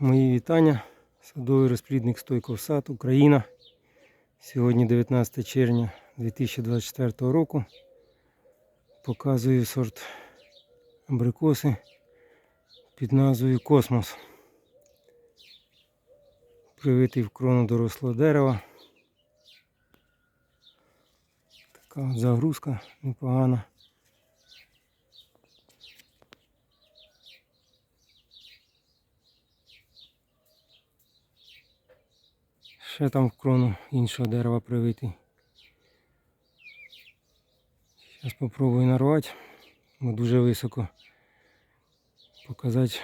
Мої вітання. Садовий розплідник Стойков сад, Україна. Сьогодні 19 червня 2024 року. Показую сорт абрикоси під назвою Космос. Привитий в крону дорослого дерева. Така загрузка непогана. Ще там в крону іншого дерева привитий. Зараз спробую нарвати, бо дуже високо показати,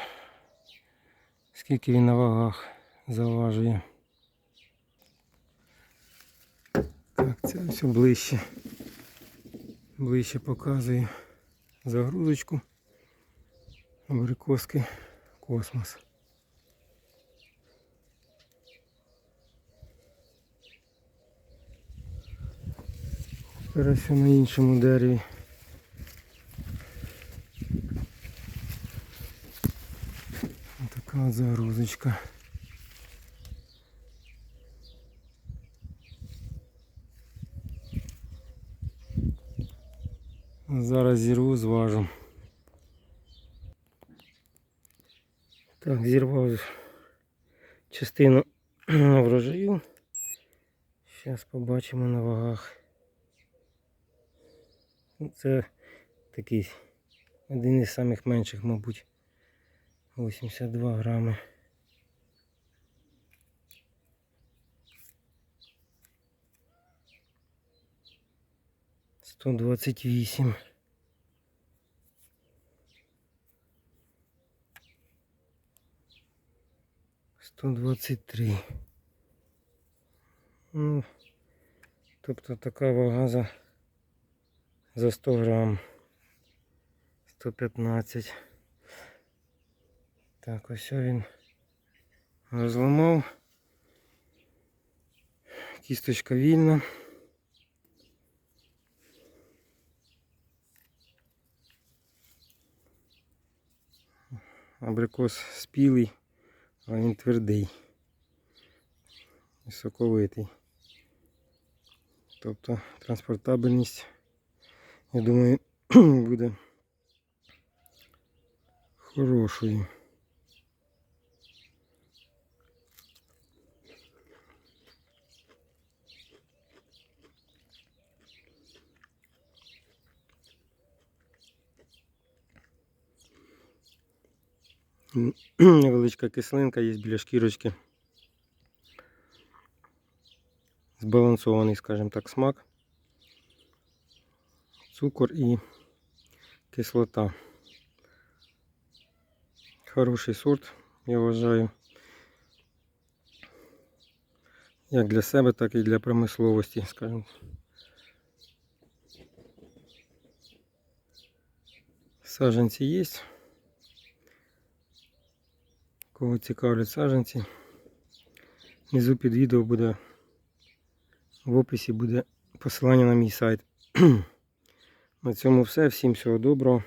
скільки він на вагах заважує. Так, це все ближче. Ближче показую загрузочку абрикоски космос. Зараз на іншому дереві. Така загрузочка. Зараз зірву, зважу. Так, зірвав частину врожаю. Зараз побачимо на вагах. Ну, Це такий один із самих менших, мабуть. 82 грами. Сто двадцять вісім. Сто двадцять три. Ну, тобто така вага за за 100 грам. 115. Так, ось він розламав. Кісточка вільна. Абрикос спілий, а він твердий. Соковитий. Тобто транспортабельність я думаю, буде хорошою. М, Невеличка кислинка є біля шкірочки. Збалансований, скажімо так, смак Цукор і кислота. Хороший сорт, я вважаю. Як для себе, так і для промисловості, скажімо. Саджанці є. Кого цікавлять саджанці. Внизу під відео буде в описі буде посилання на мій сайт. На цьому все. Всім всього доброго.